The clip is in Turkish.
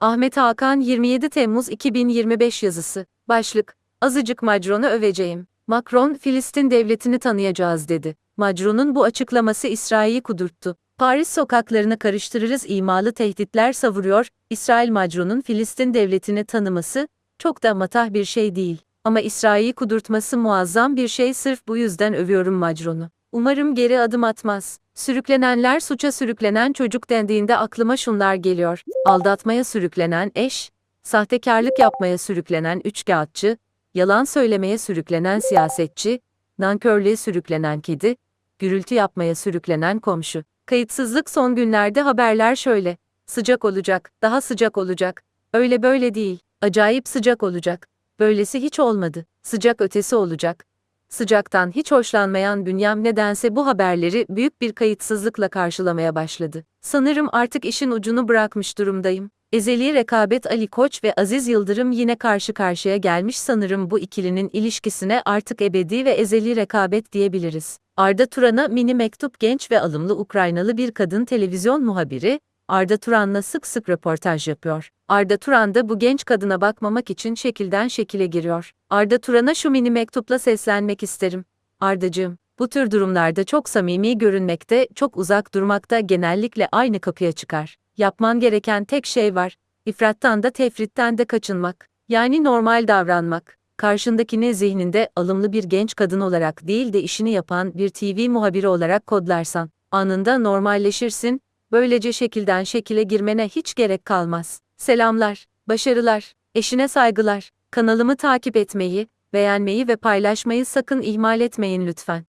Ahmet Hakan 27 Temmuz 2025 yazısı. Başlık. Azıcık Macron'u öveceğim. Macron, Filistin devletini tanıyacağız dedi. Macron'un bu açıklaması İsrail'i kudurttu. Paris sokaklarını karıştırırız imalı tehditler savuruyor, İsrail Macron'un Filistin devletini tanıması, çok da matah bir şey değil. Ama İsrail'i kudurtması muazzam bir şey sırf bu yüzden övüyorum Macron'u. Umarım geri adım atmaz. Sürüklenenler suça sürüklenen çocuk dendiğinde aklıma şunlar geliyor. Aldatmaya sürüklenen eş, sahtekarlık yapmaya sürüklenen üçkağıtçı, yalan söylemeye sürüklenen siyasetçi, nankörlüğe sürüklenen kedi, gürültü yapmaya sürüklenen komşu. Kayıtsızlık son günlerde haberler şöyle. Sıcak olacak, daha sıcak olacak. Öyle böyle değil. Acayip sıcak olacak. Böylesi hiç olmadı. Sıcak ötesi olacak. Sıcaktan hiç hoşlanmayan bünyem nedense bu haberleri büyük bir kayıtsızlıkla karşılamaya başladı. Sanırım artık işin ucunu bırakmış durumdayım. Ezeli rekabet Ali Koç ve Aziz Yıldırım yine karşı karşıya gelmiş sanırım bu ikilinin ilişkisine artık ebedi ve ezeli rekabet diyebiliriz. Arda Turan'a mini mektup genç ve alımlı Ukraynalı bir kadın televizyon muhabiri, Arda Turan'la sık sık röportaj yapıyor. Arda Turan da bu genç kadına bakmamak için şekilden şekile giriyor. Arda Turan'a şu mini mektupla seslenmek isterim. Ardacığım, bu tür durumlarda çok samimi görünmekte, çok uzak durmakta genellikle aynı kapıya çıkar. Yapman gereken tek şey var. İfrattan da tefritten de kaçınmak. Yani normal davranmak. Karşındakini zihninde alımlı bir genç kadın olarak değil de işini yapan bir TV muhabiri olarak kodlarsan, anında normalleşirsin, böylece şekilden şekile girmene hiç gerek kalmaz. Selamlar, başarılar, eşine saygılar. Kanalımı takip etmeyi, beğenmeyi ve paylaşmayı sakın ihmal etmeyin lütfen.